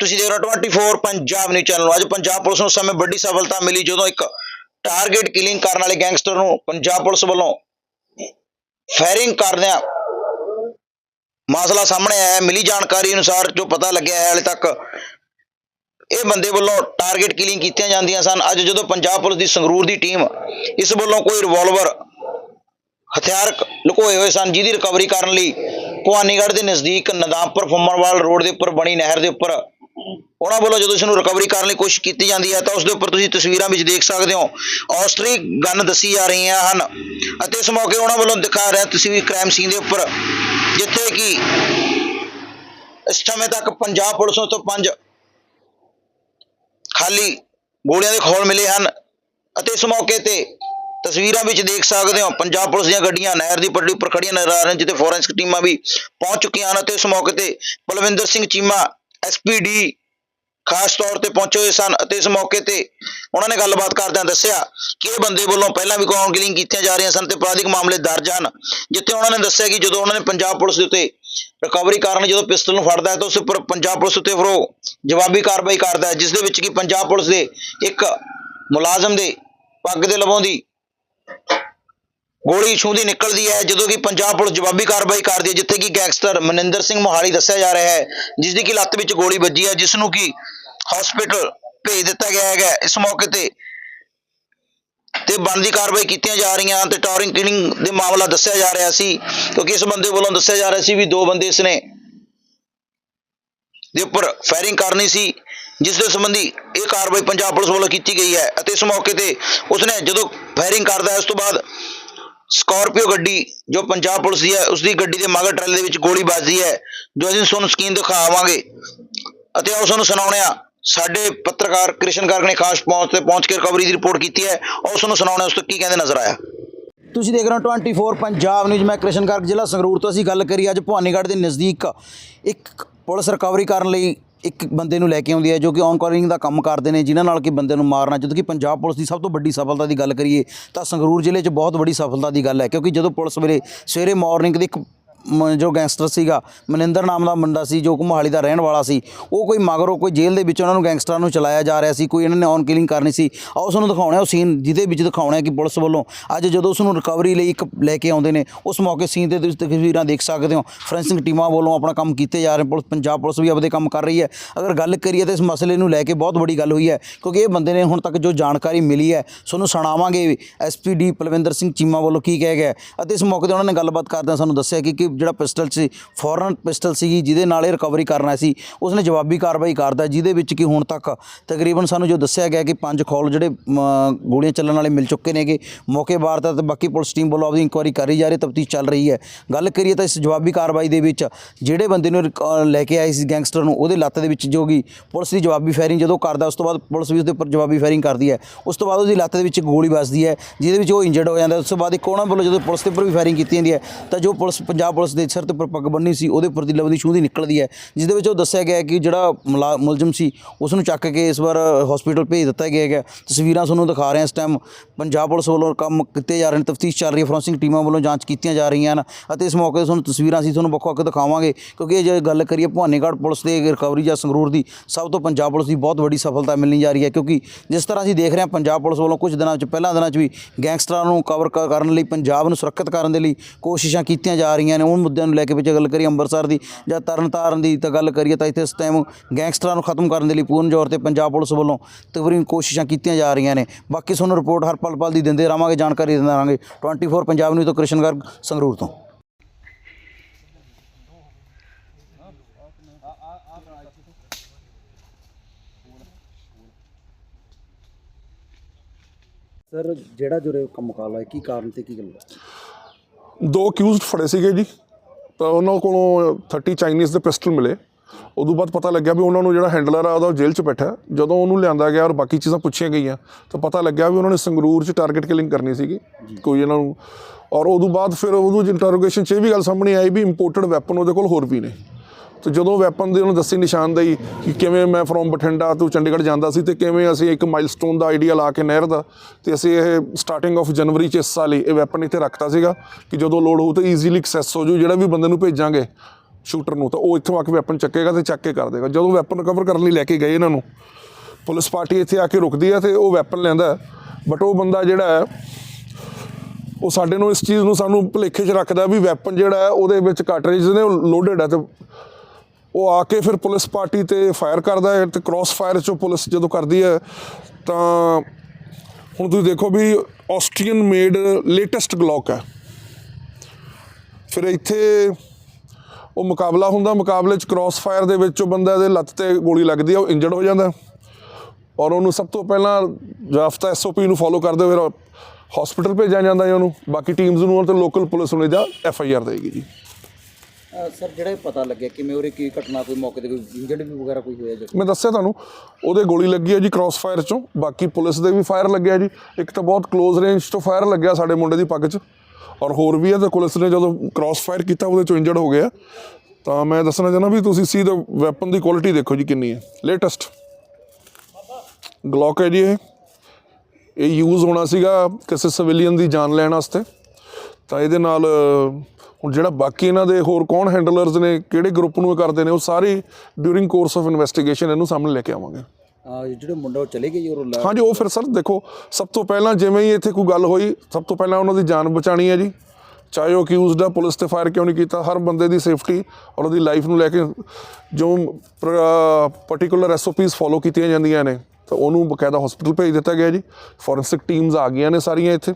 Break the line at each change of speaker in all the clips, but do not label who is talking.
ਤੁਸੀਂ ਦੇਖ ਰਹੇ ਹੋ 24 ਪੰਜਾਬ ਨਿਊਜ਼ ਚੈਨਲ ਅੱਜ ਪੰਜਾਬ ਪੁਲਿਸ ਨੂੰ ਸਮੇਂ ਵੱਡੀ ਸਫਲਤਾ ਮਿਲੀ ਜਦੋਂ ਇੱਕ ਟਾਰਗੇਟ ਕਿਲਿੰਗ ਕਰਨ ਵਾਲੇ ਗੈਂਗਸਟਰ ਨੂੰ ਪੰਜਾਬ ਪੁਲਿਸ ਵੱਲੋਂ ਫਾਇਰਿੰਗ ਕਰਦਿਆਂ ਮਾਸਲਾ ਸਾਹਮਣੇ ਆਇਆ ਮਿਲੀ ਜਾਣਕਾਰੀ ਅਨੁਸਾਰ ਜੋ ਪਤਾ ਲੱਗਿਆ ਹੈ, ਹਾਲੇ ਤੱਕ ਇਹ ਬੰਦੇ ਵੱਲੋਂ ਟਾਰਗੇਟ ਕਿਲਿੰਗ ਕੀਤੀਆਂ ਜਾਂਦੀਆਂ ਸਨ। ਅੱਜ ਜਦੋਂ ਪੰਜਾਬ ਪੁਲਿਸ ਦੀ ਸੰਗਰੂਰ ਦੀ ਟੀਮ ਇਸ ਵੱਲੋਂ ਕੋਈ ਰਿਵਾਲਵਰ ਹਥਿਆਰ ਲੁਕੋਏ ਹੋਏ ਸਨ, ਜਿਹਦੀ ਰਿਕਵਰੀ ਕਰਨ ਲਈ ਭਵਾਨੀਗੜ੍ਹ ਦੇ ਨਜ਼ਦੀਕ ਨਦਾਮਪੁਰ ਫੁੰਮਣਵਾਲ ਰੋਡ ਦੇ ਉੱਪਰ ਬਣੀ ਨਹਿਰ ਦੇ ਉੱਪਰ ਉਹਨਾਂ ਵੱਲੋਂ ਜਦੋਂ ਇਸ ਨੂੰ ਰਿਕਵਰੀ ਕਰਨ ਲਈ ਕੋਸ਼ਿਸ਼ ਕੀਤੀ ਜਾਂਦੀ ਹੈ ਤਾਂ ਉਸ ਦੇ ਉੱਪਰ ਤੁਸੀਂ ਤਸਵੀਰਾਂ ਵਿੱਚ ਦੇਖ ਸਕਦੇ ਹੋ ਆਸਟਰੀ ਗਨ ਦੱਸੀ ਜਾ ਰਹੀਆਂ ਹਨ ਅਤੇ ਇਸ ਮੌਕੇ ਉਹਨਾਂ ਵੱਲੋਂ ਦਿਖਾ ਰਿਹਾ ਤਸਵੀਰ ਕ੍ਰਾਈਮ ਸੀਨ ਦੇ ਉੱਪਰ, ਜਿੱਥੇ ਕਿ ਇਸ ਸਮੇਂ ਤੱਕ ਪੰਜਾਬ ਪੁਲਿਸ ਨੂੰ ਤੋਂ ਪੰਜ ਖਾਲੀ ਗੋਲੀਆਂ ਦੇ ਖੋਲ ਮਿਲੇ ਹਨ ਅਤੇ ਇਸ ਮੌਕੇ ਤੇ ਤਸਵੀਰਾਂ ਵਿੱਚ ਦੇਖ ਸਕਦੇ ਹੋ, ਪੰਜਾਬ ਪੁਲਿਸ ਦੀਆਂ ਗੱਡੀਆਂ ਨਹਿਰ ਦੀ ਪੱਟੀ ਉੱਪਰ ਖੜੀਆਂ ਨਜ਼ਰ ਆ ਰਹੀਆਂ ਜਿੱਥੇ ਫੋਰੈਂਸਿਕ ਟੀਮਾਂ ਵੀ ਪਹੁੰਚ ਚੁੱਕੀਆਂ ਹਨ ਅਤੇ ਇਸ ਮੌਕੇ ਤੇ ਬਲਵਿੰਦਰ ਸਿੰਘ ਚੀਮਾ ਐਸਪੀਡੀ ਖਾਸ ਤੌਰ ਤੇ ਪਹੁੰਚੇ ਹੋਏ ਸਨ ਅਤੇ ਇਸ ਮੌਕੇ ਤੇ ਉਹਨਾਂ ਨੇ ਗੱਲਬਾਤ ਕਰਦਿਆਂ ਦੱਸਿਆ ਕਿ ਇਹ ਬੰਦੇ ਵੱਲੋਂ ਪਹਿਲਾਂ ਵੀ ਕਾਉਂਸਲਿੰਗ ਕੀਤੀਆਂ ਜਾ ਰਹੀਆਂ ਸਨ ਤੇ ਅਪਰਾਧਿਕ ਮਾਮਲੇ ਦਰਜ ਹਨ, ਜਿੱਥੇ ਉਹਨਾਂ ਨੇ ਦੱਸਿਆ ਕਿ ਜਦੋਂ ਉਹਨਾਂ ਨੇ ਪੰਜਾਬ ਪੁਲਿਸ ਦੇ ਉੱਤੇ ਰਿਕਵਰੀ ਕਾਰਨ ਜਦੋਂ ਪਿਸਤਲ ਨੂੰ ਫੜਦਾ ਹੈ ਤਾਂ ਉਸ ਉੱਪਰ ਪੰਜਾਬ ਪੁਲਿਸ ਉੱਤੇ ਫਿਰ ਉਹ ਜਵਾਬੀ ਕਾਰਵਾਈ ਕਰਦਾ ਹੈ, ਜਿਸ ਦੇ ਵਿੱਚ ਕਿ ਪੰਜਾਬ ਪੁਲਿਸ ਦੇ ਇੱਕ ਮੁਲਾਜ਼ਮ ਦੇ ਪੱਗ ਦੇ ਲਵੋਂ ਦੀ ਗੋਲੀ ਛੂੰਦੀ ਨਿਕਲਦੀ ਹੈ, ਜਦੋਂ ਕਿ ਪੰਜਾਬ ਪੁਲਿਸ ਜਵਾਬੀ ਕਾਰਵਾਈ ਕਰਦੀ ਹੈ, ਜਿੱਥੇ ਕਿ ਗੈਂਗਸਟਰ ਮਨਿੰਦਰ ਸਿੰਘ ਮੋਹਾਲੀ ਦੱਸਿਆ ਜਾ ਰਿਹਾ ਹੈ ਜਿਸ ਦੀ ਕਿ ਲੱਤ ਵਿੱਚ ਗੋਲੀ ਵੱਜੀ ਹੈ ਜਿਸ ਨੂੰ ਕਿ ਹਸਪੀਟਲ ਭੇਜ ਦਿੱਤਾ ਗਿਆ ਹੈ। ਇਸ ਮੌਕੇ ਤੇ ਤੇ ਬਣਦੀ ਕਾਰਵਾਈ ਕੀਤੀਆਂ ਜਾ ਰਹੀਆਂ ਤੇ ਟੌਰਿੰਗ ਕਿਲਿੰਗ ਦੇ ਮਾਮਲਾ ਦੱਸਿਆ ਜਾ ਰਿਹਾ ਸੀ, ਕਿਉਂਕਿ ਇਸ ਬੰਦੇ ਵੱਲੋਂ ਦੱਸਿਆ ਜਾ ਰਿਹਾ ਸੀ ਵੀ ਦੋ ਬੰਦੇ ਇਸ ਨੇ ਦੇ ਉੱਪਰ ਫਾਇਰਿੰਗ ਕਰਨੀ ਸੀ, ਜਿਸ ਦੇ ਸੰਬੰਧੀ ਇਹ ਕਾਰਵਾਈ ਪੰਜਾਬ ਪੁਲਿਸ ਵੱਲੋਂ ਕੀਤੀ ਗਈ ਹੈ ਅਤੇ ਇਸ ਮੌਕੇ ਤੇ ਉਸਨੇ ਜਦੋਂ ਫਾਇਰਿੰਗ ਕਰਦਾ ਹੈ, ਉਸ ਤੋਂ ਬਾਅਦ ਸਕਾਰਪੀਓ ਗੱਡੀ, ਜੋ ਪੰਜਾਬ ਪੁਲਿਸ ਦੀ ਹੈ ਉਸ ਦੀ ਗੱਡੀ ਦੇ ਮਗਰ ਟਰੈਲੇ ਦੇ ਵਿੱਚ ਗੋਲੀਬਾਜ਼ੀ ਹੈ, ਜੋ ਅਸੀਂ ਤੁਹਾਨੂੰ ਸਕੀਨ ਦਿਖਾਵਾਂਗੇ ਅਤੇ ਉਸ ਨੂੰ ਸੁਣਾਉਣੇ ਆ ਸਾਡੇ ਪੱਤਰਕਾਰ ਕ੍ਰਿਸ਼ਨ ਗਰਗ ਨੇ ਖਾਸ ਪਹੁੰਚ ਤੇ ਪਹੁੰਚ ਕੇ ਰਿਕਵਰੀ ਦੀ ਰਿਪੋਰਟ ਕੀਤੀ ਹੈ। ਉਸ ਨੂੰ ਸੁਣਾਉਣੇ ਉਸ ਤੋਂ ਕੀ ਕਹਿੰਦੇ ਨਜ਼ਰ ਆਇਆ। ਤੁਸੀਂ ਦੇਖ ਰਹੇ ਹੋ 24 ਪੰਜਾਬ ਨਿਊਜ਼ ਮੈਂ ਕ੍ਰਿਸ਼ਨ ਗਰਗ, ਜ਼ਿਲ੍ਹਾ ਸੰਗਰੂਰ ਤੋਂ ਅਸੀਂ ਗੱਲ ਕਰੀ ਅੱਜ ਭਵਾਨੀਗੜ੍ਹ ਦੇ ਨਜ਼ਦੀਕ ਇੱਕ ਪੁਲਿਸ ਰਿਕਵਰੀ ਕਰਨ ਲਈ ਇੱਕ ਬੰਦੇ ਨੂੰ ਲੈ ਕੇ ਆਉਂਦੀ ਹੈ ਜੋ ਕਿ ਔਨਕਾਰਿੰਗ ਦਾ ਕੰਮ ਕਰਦੇ ਨੇ, ਜਿਨ੍ਹਾਂ ਨਾਲ ਕਿ ਬੰਦੇ ਨੂੰ ਮਾਰਨਾ, ਜਦੋਂ ਕਿ ਪੰਜਾਬ ਪੁਲਿਸ ਦੀ ਸਭ ਤੋਂ ਵੱਡੀ ਸਫਲਤਾ ਦੀ ਗੱਲ ਕਰੀਏ ਤਾਂ ਸੰਗਰੂਰ ਜ਼ਿਲ੍ਹੇ 'ਚ ਬਹੁਤ ਵੱਡੀ ਸਫਲਤਾ ਦੀ ਗੱਲ ਹੈ, ਕਿਉਂਕਿ ਜਦੋਂ ਪੁਲਿਸ ਵੇਲੇ ਸਵੇਰੇ ਮਾਰਨਿੰਗ ਦੇ ਇੱਕ ਜੋ ਗੈਂਗਸਟਰ ਸੀਗਾ, ਮਨਿੰਦਰ ਨਾਮ ਦਾ ਮੁੰਡਾ ਸੀ, ਜੋ ਕਿ ਮੋਹਾਲੀ ਦਾ ਰਹਿਣ ਵਾਲਾ ਸੀ, ਉਹ ਕੋਈ ਮਗਰੋਂ ਕੋਈ ਜੇਲ੍ਹ ਦੇ ਵਿੱਚ ਉਹਨਾਂ ਨੂੰ ਗੈਂਗਸਟਰਾਂ ਨੂੰ ਚਲਾਇਆ ਜਾ ਰਿਹਾ ਸੀ, ਕੋਈ ਇਹਨਾਂ ਨੇ ਔਨ ਕਿਲਿੰਗ ਕਰਨੀ ਸੀ। ਆਓ ਉਸ ਨੂੰ ਦਿਖਾਉਣਾ ਉਹ ਸੀਨ ਜਿਹਦੇ ਵਿੱਚ ਦਿਖਾਉਣਾ ਹੈ ਕਿ ਪੁਲਿਸ ਵੱਲੋਂ ਅੱਜ ਜਦੋਂ ਉਸ ਨੂੰ ਰਿਕਵਰੀ ਲਈ ਇੱਕ ਲੈ ਕੇ ਆਉਂਦੇ ਨੇ, ਉਸ ਮੌਕੇ ਸੀਨ ਤੇ ਤੁਸੀਂ ਤਸਵੀਰਾਂ ਦੇਖ ਸਕਦੇ ਹੋ। ਫੋਰੈਂਸਿਕ ਟੀਮਾਂ ਵੱਲੋਂ ਆਪਣਾ ਕੰਮ ਕੀਤੇ ਜਾ ਰਹੇ ਪੁਲਿਸ, ਪੰਜਾਬ ਪੁਲਿਸ ਵੀ ਆਪਦੇ ਕੰਮ ਕਰ ਰਹੀ ਹੈ। ਅਗਰ ਗੱਲ ਕਰੀਏ ਤਾਂ ਇਸ ਮਸਲੇ ਨੂੰ ਲੈ ਕੇ ਬਹੁਤ ਵੱਡੀ ਗੱਲ ਹੋਈ ਹੈ, ਕਿਉਂਕਿ ਇਹ ਬੰਦੇ ਨੇ ਹੁਣ ਤੱਕ ਜੋ ਜਾਣਕਾਰੀ ਮਿਲੀ ਹੈ ਤੁਹਾਨੂੰ ਸੁਣਾਵਾਂਗੇ ਐਸਪੀਡੀ ਪਲਵਿੰਦਰ ਸਿੰਘ ਚੀਮਾ ਵੱਲੋਂ ਕੀ ਕਿਹਾ ਗਿਆ ਅਤੇ ਇਸ ਮੌਕੇ ਤੇ ਉਹਨਾਂ ਨੇ ਗੱਲਬਾਤ ਕਰਦਿਆਂ ਸਾਨੂੰ ਦੱਸਿਆ ਕਿ ਕਿ ਜਿਹੜਾ ਪਿਸਟਲ ਸੀ ਫੋਰਨ ਪਿਸਟਲ ਸੀਗੀ, ਜਿਹਦੇ ਨਾਲ ਇਹ ਰਿਕਵਰੀ ਕਰਨਾ ਸੀ। ਉਸਨੇ ਜਵਾਬੀ ਕਾਰਵਾਈ ਕਰਦਾ, ਜਿਹਦੇ ਵਿੱਚ ਕਿ ਹੁਣ ਤੱਕ ਤਕਰੀਬਨ ਸਾਨੂੰ ਜੋ ਦੱਸਿਆ ਗਿਆ ਕਿ ਪੰਜ ਖੋਲ ਜਿਹੜੇ ਗੋਲੀਆਂ ਚੱਲਣ ਵਾਲੇ ਮਿਲ ਚੁੱਕੇ ਨੇਗੇ। ਮੌਕੇ ਵਾਰਦਾਤ ਤੇ ਬਾਕੀ ਪੁਲਿਸ ਟੀਮ ਵੱਲੋਂ ਆਪਦੀ ਇਨਕੁਆਇਰੀ ਕਰੀ ਜਾ ਰਹੀ, ਤਫਤੀਸ਼ ਚੱਲ ਰਹੀ ਹੈ। ਗੱਲ ਕਰੀਏ ਤਾਂ ਇਸ ਜਵਾਬੀ ਕਾਰਵਾਈ ਦੇ ਵਿੱਚ ਜਿਹੜੇ ਬੰਦੇ ਨੂੰ ਲੈ ਕੇ ਆਏ ਸੀ ਗੈਂਗਸਟਰ ਨੂੰ, ਉਹਦੇ ਲੱਤ ਦੇ ਵਿੱਚ ਜੋ ਕਿ ਪੁਲਿਸ ਦੀ ਜਵਾਬੀ ਫਾਇਰਿੰਗ ਜਦੋਂ ਕਰਦਾ, ਉਸ ਤੋਂ ਬਾਅਦ ਪੁਲਿਸ ਵੀ ਉਸਦੇ ਉੱਪਰ ਜਵਾਬੀ ਫਾਇਰਿੰਗ ਕਰਦੀ ਹੈ। ਉਸ ਤੋਂ ਬਾਅਦ ਉਹਦੀ ਲੱਤ ਦੇ ਵਿੱਚ ਇੱਕ ਗੋਲੀ ਵੱਜਦੀ ਹੈ, ਜਿਹਦੇ ਵਿੱਚ ਉਹ ਇੰਜਰਡ ਹੋ ਜਾਂਦਾ। ਉਸ ਤੋਂ ਬਾਅਦ ਇੱਕ ਉਹਨਾਂ ਵੱਲੋਂ ਜਦੋਂ ਪੁਲਿਸ ਦੇ ਉੱਪਰ ਵੀ ਫਾਇਰਿੰਗ ਕੀਤੀ ਜਾਂਦੀ ਹੈ, ਤਾਂ ਜੋ ਪੁਲਿਸ ਪੰਜਾਬ ਪੁਲਿਸ ਦੇ ਸਿਰ ਤੇ ਉੱਪਰ ਪੱਗ ਬੰਨੀ ਸੀ, ਉਹਦੇ ਉੱਪਰ ਦੀ ਲਵ ਦੀ ਛੂਹ ਦੀ ਨਿਕਲਦੀ ਹੈ ਜਿਸ ਦੇ ਵਿੱਚ ਉਹ ਦੱਸਿਆ ਗਿਆ ਕਿ ਜਿਹੜਾ ਮੁਲਾ- ਮੁਲਜ਼ਮ ਸੀ ਉਸ ਨੂੰ ਚੱਕ ਕੇ ਇਸ ਵਾਰ ਹਸਪੀਟਲ ਭੇਜ ਦਿੱਤਾ ਗਿਆ ਹੈਗਾ। ਤਸਵੀਰਾਂ ਤੁਹਾਨੂੰ ਦਿਖਾ ਰਹੇ ਹਾਂ ਇਸ ਟਾਈਮ ਪੰਜਾਬ ਪੁਲਿਸ ਵੱਲੋਂ ਕੰਮ ਕੀਤੇ ਜਾ ਰਹੇ ਨੇ, ਤਫਤੀਸ਼ ਚੱਲ ਰਹੀ ਹੈ ਫੋਰੈਂਸਿਕ ਟੀਮਾਂ ਵੱਲੋਂ ਜਾਂਚ ਕੀਤੀਆਂ ਜਾ ਰਹੀਆਂ ਹਨ ਅਤੇ ਇਸ ਮੌਕੇ ਤੇ ਤੁਹਾਨੂੰ ਤਸਵੀਰਾਂ ਅਸੀਂ ਤੁਹਾਨੂੰ ਵੱਖ-ਵੱਖ ਦਿਖਾਵਾਂਗੇ, ਕਿਉਂਕਿ ਇਹ ਜੇ ਗੱਲ ਕਰੀਏ ਭਵਾਨੀਗੜ੍ਹ ਪੁਲਿਸ ਦੇ ਰਿਕਵਰੀ ਜਾਂ ਸੰਗਰੂਰ ਦੀ, ਸਭ ਤੋਂ ਪੰਜਾਬ ਪੁਲਿਸ ਦੀ ਬਹੁਤ ਵੱਡੀ ਸਫਲਤਾ ਮਿਲਣੀ ਜਾ ਰਹੀ ਹੈ, ਕਿਉਂਕਿ ਜਿਸ ਤਰ੍ਹਾਂ ਅਸੀਂ ਦੇਖ ਰਹੇ ਹਾਂ, ਪੰਜਾਬ ਪੁਲਿਸ ਵੱਲੋਂ ਕੁਝ ਦਿਨਾਂ ਵਿੱਚ, ਪਹਿਲਾਂ ਦਿਨਾਂ 'ਚ ਵੀ ਗੈਂਗਸਟਰਾਂ ਨੂੰ ਕਵਰ ਕ- ਕਰਨ ਲਈ, ਪੰਜਾਬ ਨੂੰ ਸੁਰੱਖਿਅਤ ਕਰਨ ਦੇ ਲਈ ਕੋਸ਼ਿਸ਼ਾਂ ਕੀਤੀਆਂ ਜਾ ਰਹੀਆਂ ਨੇ ਉਹਨਾਂ ਮੁੱਦਿਆਂ ਨੂੰ ਲੈ ਕੇ ਵਿੱਚ ਗੱਲ ਕਰੀਏ ਅੰਮ੍ਰਿਤਸਰ ਦੀ ਜਾਂ ਤਰਨਤਾਰਨ ਦੀ ਤਾਂ ਗੱਲ ਕਰੀਏ ਤਾਂ ਇੱਥੇ ਇਸ ਟਾਈਮ ਗੈਂਗਸਟਰਾਂ ਨੂੰ ਖਤਮ ਕਰਨ ਦੇ ਲਈ ਪੂਰਨ ਜ਼ੋਰ ਤੇ ਪੰਜਾਬ ਪੁਲਿਸ ਵੱਲੋਂ ਤਕਰੀਬਨ ਕੋਸ਼ਿਸ਼ਾਂ ਕੀਤੀਆਂ ਜਾ ਰਹੀਆਂ ਨੇ। ਬਾਕੀ ਤੁਹਾਨੂੰ ਰਿਪੋਰਟ ਹਰ ਪਲ ਪਲ ਦੀ ਦਿੰਦੇ ਰਹਾਂਗੇ, ਜਾਣਕਾਰੀ ਦਿੰਦੇ ਰਹਾਂਗੇ। 24 ਪੰਜਾਬ ਨਿਊਜ਼ ਤੋਂ ਕ੍ਰਿਸ਼ਨ ਗਰਗ, ਸੰਗਰੂਰ ਤੋਂ। ਸਰ, ਜਿਹੜਾ ਜੁਰੇ ਕੰਮ ਕਾਲਾ ਹੈ ਕੀ ਕਾਰਨ ਤੇ ਕੀ ਗੱਲ
ਦੋ ਅਕਿਊਜ਼ਡ ਫੜੇ ਸੀਗੇ ਜੀ। ਤਾਂ ਉਹਨਾਂ ਕੋਲੋਂ 30 ਚਾਈਨੀਜ਼ ਦੇ ਪਿਸਟਲ ਮਿਲੇ। ਉਦੋਂ ਬਾਅਦ ਪਤਾ ਲੱਗਿਆ ਵੀ ਉਹਨਾਂ ਨੂੰ ਜਿਹੜਾ ਹੈਂਡਲਰ ਆ ਉਹਦਾ ਜੇਲ੍ਹ 'ਚ ਬੈਠਾ। ਜਦੋਂ ਉਹਨੂੰ ਲਿਆਂਦਾ ਗਿਆ ਔਰ ਬਾਕੀ ਚੀਜ਼ਾਂ ਪੁੱਛੀਆਂ ਗਈਆਂ ਤਾਂ ਪਤਾ ਲੱਗਿਆ ਵੀ ਉਹਨਾਂ ਨੇ ਸੰਗਰੂਰ 'ਚ ਟਾਰਗੇਟ ਕਿਲਿੰਗ ਕਰਨੀ ਸੀਗੀ। ਕੋਈ ਇਹਨਾਂ ਨੂੰ ਔਰ ਉਦੋਂ ਬਾਅਦ ਫਿਰ ਉਦੋਂ ਇੰਟਰੋਗੇਸ਼ਨ 'ਚ ਇਹ ਵੀ ਗੱਲ ਸਾਹਮਣੇ ਆਈ ਵੀ ਇੰਪੋਰਟਡ ਵੈਪਨ ਉਹਦੇ ਕੋਲ ਹੋਰ ਵੀ ਨੇ। ਤੇ ਜਦੋਂ ਵੈਪਨ ਦੀ ਉਹਨੂੰ ਦੱਸੀ ਨਿਸ਼ਾਨਦੇਹੀ ਕਿ ਕਿਵੇਂ ਮੈਂ ਫਰੋਮ ਬਠਿੰਡਾ ਤੋਂ ਚੰਡੀਗੜ੍ਹ ਜਾਂਦਾ ਸੀ ਤੇ ਕਿਵੇਂ ਅਸੀਂ ਇੱਕ ਮਾਈਲਸਟੋਨ ਦਾ ਆਈਡੀਆ ਲਾ ਕੇ ਨਹਿਰ ਦਾ, ਤੇ ਅਸੀਂ ਇਹ ਸਟਾਰਟਿੰਗ ਆਫ ਜਨਵਰੀ ਚ ਇਸ ਸਾਲ ਇਹ ਵੈਪਨ ਇੱਥੇ ਰੱਖਤਾ ਸੀਗਾ ਕਿ ਜਦੋਂ ਲੋਡ ਹੋਊ ਤਾਂ ਈਜ਼ੀਲੀ ਐਕਸੈਸ ਹੋ ਜੂ ਜਿਹੜਾ ਵੀ ਬੰਦੇ ਨੂੰ ਭੇਜਾਂਗੇ ਸ਼ੂਟਰ ਨੂੰ, ਤਾਂ ਉਹ ਇੱਥੋਂ ਆ ਕੇ ਵੈਪਨ ਚੱਕੇਗਾ ਤੇ ਚੱਕ ਕੇ ਕਰ ਦੇਗਾ। ਜਦੋਂ ਵੈਪਨ ਰਿਕਵਰ ਕਰਨ ਲਈ ਲੈ ਕੇ ਗਏ ਇਹਨਾਂ ਨੂੰ, ਪੁਲਿਸ ਪਾਰਟੀ ਇੱਥੇ ਆ ਕੇ ਰੁਕਦੀ ਹੈ ਤੇ ਉਹ ਵੈਪਨ ਲੈਂਦਾ ਬਟ ਉਹ ਬੰਦਾ ਜਿਹੜਾ ਹੈ, ਉਹ ਸਾਡੇ ਨੂੰ ਇਸ ਚੀਜ਼ ਨੂੰ ਸਾਨੂੰ ਭੁਲੇਖੇ 'ਚ ਰੱਖਦਾ ਵੀ ਵੈਪਨ ਜਿਹੜਾ ਹੈ ਉਹਦੇ ਵਿੱਚ ਕਾਰਟ੍ਰਿਜ ਨੇ ਉਹ ਲੋਡਡ ਹੈ ਤੇ ਉਹ ਆ ਕੇ ਫਿਰ ਪੁਲਿਸ ਪਾਰਟੀ ਤੇ ਫਾਇਰ ਕਰਦਾ ਹੈ ਤੇ ਕ੍ਰਾਸ ਫਾਇਰ 'ਚੋਂ ਪੁਲਿਸ ਜਦੋਂ ਕਰਦੀ ਹੈ, ਤਾਂ ਹੁਣ ਤੁਸੀਂ ਦੇਖੋ ਵੀ ਆਸਟਰੀਅਨ ਮੇਡ ਲੇਟੈਸਟ ਗਲੌਕ ਹੈ। ਫਿਰ ਇੱਥੇ ਉਹ ਮੁਕਾਬਲਾ ਹੁੰਦਾ, ਮੁਕਾਬਲੇ 'ਚ ਕ੍ਰਾਸ ਫਾਇਰ ਦੇ ਵਿੱਚ ਉਹ ਬੰਦਾ ਦੇ ਲੱਤ ਤੇ ਗੋਲੀ ਲੱਗਦੀ ਹੈ, ਉਹ ਇੰਜਰਡ ਹੋ ਜਾਂਦਾ ਔਰ ਉਹਨੂੰ ਸਭ ਤੋਂ ਪਹਿਲਾਂ ਰਾਫਤਾ ਐਸਓਪੀ ਨੂੰ ਫੋਲੋ ਕਰਦੇ ਹੋਏ ਹਸਪੀਟਲ ਭੇਜਿਆ ਜਾਂਦਾ ਹੈ ਉਹਨੂੰ। ਬਾਕੀ ਟੀਮਸ ਨੂੰ ਤੇ ਲੋਕਲ ਪੁਲਿਸ ਨੂੰ ਇਹਦਾ ਐਫ ਆਈ ਆਰ ਦੇਗੀ ਜੀ।
ਸਰ, ਜਿਹੜਾ ਇਹ ਪਤਾ ਲੱਗਿਆ, ਕਿਵੇਂ ਉਹਰੇ ਕੀ ਘਟਨਾ, ਕੋਈ ਮੌਕੇ ਤੇ ਕੋਈ ਇੰਜਰਡ ਵੀ ਵਗੈਰਾ ਕੋਈ ਹੋਇਆ ਜੀ
ਮੈਂ ਦੱਸਿਆ ਤੁਹਾਨੂੰ, ਉਹਦੇ ਗੋਲੀ ਲੱਗੀ ਹੈ ਜੀ ਕ੍ਰਾਸ ਫਾਇਰ ਚੋਂ, ਬਾਕੀ ਪੁਲਿਸ ਦੇ ਵੀ ਫਾਇਰ ਲੱਗਿਆ ਜੀ। ਇੱਕ ਤਾਂ ਬਹੁਤ ਕਲੋਜ਼ ਰੇਂਜ ਤੋਂ ਫਾਇਰ ਲੱਗਿਆ ਸਾਡੇ ਮੁੰਡੇ ਦੀ ਪੱਗ 'ਚ, ਔਰ ਹੋਰ ਵੀ ਹੈ ਤੇ ਪੁਲਿਸ ਨੇ ਜਦੋਂ ਕ੍ਰਾਸ ਫਾਇਰ ਕੀਤਾ, ਉਹਦੇ ਚੋਂ ਇੰਜਰਡ ਹੋ ਗਿਆ ਤਾਂ ਮੈਂ ਦੱਸਣਾ ਚਾਹੁੰਦਾ ਵੀ ਤੁਸੀਂ ਸੀ ਦਾ ਵੈਪਨ ਦੀ ਕੁਆਲਿਟੀ ਦੇਖੋ ਜੀ ਕਿੰਨੀ ਹੈ। ਲੇਟੈਸਟ ਗਲੌਕ ਹੈ ਜੀ ਇਹ। ਇਹ ਯੂਜ਼ ਹੋਣਾ ਸੀਗਾ ਕਿਸੇ ਸਿਵਿਲੀਅਨ ਦੀ ਜਾਨ ਲੈਣ ਵਾਸਤੇ। ਤਾਂ ਇਹਦੇ ਨਾਲ ਹੁਣ ਜਿਹੜਾ ਬਾਕੀ ਇਹਨਾਂ ਦੇ ਹੋਰ ਕੌਣ ਹੈਂਡਲਰਸ ਨੇ ਕਿਹੜੇ ਗਰੁੱਪ ਨੂੰ ਇਹ ਕਰਦੇ ਨੇ ਉਹ ਸਾਰੇ ਡਿਊਰਿੰਗ ਕੋਰਸ ਆਫ ਇਨਵੈਸਟੀਗੇਸ਼ਨ ਇਹਨੂੰ ਸਾਹਮਣੇ ਲੈ ਕੇ ਆਵਾਂਗੇ।
ਜਿਹੜੇ ਮੁੰਡਾ ਉਹ ਚਲੇ ਗਏ ਜੀ ਉਹ ਲਾ-
ਹਾਂਜੀ ਉਹ ਫਿਰ ਸਰ ਦੇਖੋ ਸਭ ਤੋਂ ਪਹਿਲਾਂ ਜਿਵੇਂ ਹੀ ਇੱਥੇ ਕੋਈ ਗੱਲ ਹੋਈ ਸਭ ਤੋਂ ਪਹਿਲਾਂ ਉਹਨਾਂ ਦੀ ਜਾਨ ਬਚਾਣੀ ਹੈ ਜੀ। ਚਾਹੇ ਉਹ ਅਕਿਊਜ਼ਡ ਆ ਪੁਲਿਸ ਤੇ ਫਾਇਰ ਕਿਉਂ ਨਹੀਂ ਕੀਤਾ ਹਰ ਬੰਦੇ ਦੀ ਸੇਫਟੀ ਔਰ ਉਹਦੀ ਲਾਈਫ ਨੂੰ ਲੈ ਕੇ ਜੋ ਪਾਰਟਿਕੂਲਰ ਐਸਓਪੀਸ ਫੋਲੋ ਕੀਤੀਆਂ ਜਾਂਦੀਆਂ ਨੇ। ਤਾਂ ਉਹਨੂੰ ਬਕਾਇਦਾ ਹਸਪੀਟਲ ਭੇਜ ਦਿੱਤਾ ਗਿਆ ਜੀ। ਫੋਰੈਂਸਿਕ ਟੀਮਸ ਆ ਗਈਆਂ ਨੇ ਸਾਰੀਆਂ ਇੱਥੇ।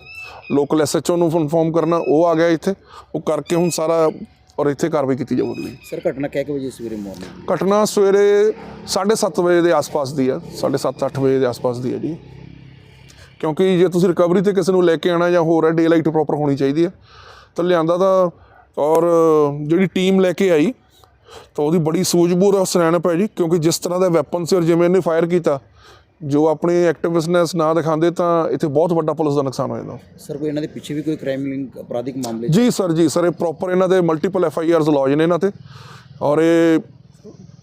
ਲੋਕਲ ਐਸਐਚਓ ਨੂੰ ਇਨਫੋਰਮ ਕਰਨਾ ਉਹ ਆ ਗਿਆ ਇੱਥੇ। ਉਹ ਕਰਕੇ ਹੁਣ ਸਾਰਾ ਔਰ ਇੱਥੇ ਕਾਰਵਾਈ ਕੀਤੀ ਜਾਊਗੀ।
ਸਰ ਘਟਨਾ ਕਿਹ ਕੁ ਵਜੇ ਸਵੇਰੇ ਮਾਰਨਿੰਗ
ਘਟਨਾ ਸਵੇਰੇ 7:30 ਵਜੇ ਦੇ ਆਸ-ਪਾਸ ਦੀ ਹੈ 7:30 ਵਜੇ ਦੇ ਆਸ-ਪਾਸ ਦੀ ਹੈ ਜੀ। ਕਿਉਂਕਿ ਜੇ ਤੁਸੀਂ ਰਿਕਵਰੀ ਤੇ ਕਿਸੇ ਨੂੰ ਲੈ ਕੇ ਆਣਾ ਜਾਂ ਹੋਰ ਹੈ ਡੇ ਲਾਈਟ ਪ੍ਰੋਪਰ ਹੋਣੀ ਚਾਹੀਦੀ ਹੈ ਤਾਂ ਲਿਆਂਦਾ ਤਾਂ ਔਰ ਜਿਹੜੀ ਟੀਮ ਲੈ ਕੇ ਆਈ ਤਾਂ ਉਹਦੀ ਬੜੀ ਸੂਝ-ਬੂਝ ਔਰ ਸਿਆਣਪ ਹੈ ਜੀ। ਕਿਉਂਕਿ ਜਿਸ ਤਰ੍ਹਾਂ ਦਾ ਵੈਪਨ ਸੀ ਔਰ ਜਿਵੇਂ ਇਹਨੇ ਫਾਇਰ ਕੀਤਾ ਜੋ ਆਪਣੀ ਐਕਟਿਵਨੈਸ ਨਾ ਦਿਖਾਉਂਦੇ ਤਾਂ ਇੱਥੇ ਬਹੁਤ ਵੱਡਾ ਪੁਲਿਸ ਦਾ ਨੁਕਸਾਨ ਹੋ ਜਾਂਦਾ।
ਸਰ ਕੋਈ ਇਹਨਾਂ ਦੇ ਪਿੱਛੇ ਵੀ ਕੋਈ ਕ੍ਰਾਈਮ ਲਿੰਕ ਅਪਰਾਧਿਕ ਮਾਮਲੇ?
ਜੀ ਸਰ ਜੀ ਸਰ ਇਹ ਪ੍ਰੋਪਰ ਇਹਨਾਂ ਦੇ multiple F I Rs lodge ਨੇ ਇਹਨਾਂ ਤੇ। ਔਰ ਇਹ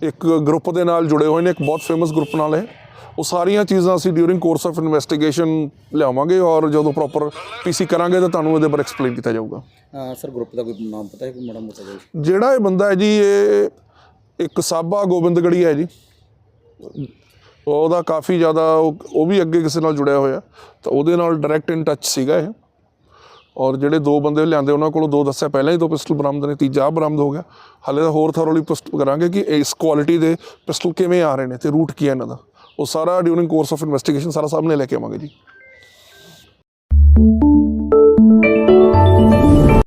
ਇੱਕ ਗਰੁੱਪ ਦੇ ਨਾਲ ਜੁੜੇ ਹੋਏ ਨੇ ਇੱਕ ਬਹੁਤ ਫੇਮਸ ਗਰੁੱਪ ਨਾਲ ਇਹ। ਉਹ ਸਾਰੀਆਂ ਚੀਜ਼ਾਂ ਅਸੀਂ ਡਿਊਰਿੰਗ ਕੋਰਸ ਆਫ ਇਨਵੈਸਟੀਗੇਸ਼ਨ ਲਿਆਵਾਂਗੇ ਔਰ ਜਦੋਂ ਪ੍ਰੋਪਰ ਪੀਸੀ ਕਰਾਂਗੇ ਤਾਂ ਤੁਹਾਨੂੰ ਇਹਦੇ ਬਾਰੇ ਐਕਸਪਲੇਨ ਕੀਤਾ ਜਾਊਗਾ।
ਸਰ ਗਰੁੱਪ ਦਾ ਕੋਈ ਨਾਮ ਪਤਾ ਹੈ? ਕੋਈ ਮਾੜਾ ਮੋਟਾ
ਜਿਹੜਾ ਇਹ ਬੰਦਾ ਹੈ ਜੀ ਇਹ ਇੱਕ ਸਾਬਾ ਗੋਬਿੰਦਗੜੀ ਹੈ ਜੀ। ਉਹਦਾ ਕਾਫੀ ਜ਼ਿਆਦਾ ਉਹ ਉਹ ਵੀ ਅੱਗੇ ਕਿਸੇ ਨਾਲ ਜੁੜਿਆ ਹੋਇਆ। ਤਾਂ ਉਹਦੇ ਨਾਲ ਡਾਇਰੈਕਟ ਇਨ ਟੱਚ ਸੀਗਾ ਇਹ। ਔਰ ਜਿਹੜੇ ਦੋ ਬੰਦੇ ਲਿਆਂਦੇ, ਉਹਨਾਂ ਕੋਲੋਂ ਦੋ ਦੱਸਿਆ। ਪਹਿਲਾਂ ਹੀ ਦੋ ਪਿਸਟਲ ਬਰਾਮਦ ਨੇ, ਤੀਜਾ ਬਰਾਮਦ ਹੋ ਗਿਆ। ਹਾਲੇ ਤਾਂ ਹੋਰ ਥਰੋਲੀ ਪਿਸਟਲ ਕਰਾਂਗੇ ਕਿ ਇਸ ਕੁਆਲਿਟੀ ਦੇ ਪਿਸਟਲ ਕਿਵੇਂ ਆ ਰਹੇ ਨੇ ਤੇ ਰੂਟ ਕੀ ਹੈ ਇਹਨਾਂ ਦਾ। ਉਹ ਸਾਰਾ ਡਿਊਰਿੰਗ ਕੋਰਸ ਆਫ ਇਨਵੈਸਟੀਗੇਸ਼ਨ ਸਾਰਾ ਸਾਹਮਣੇ ਲੈ ਕੇ ਆਵਾਂਗੇ ਜੀ।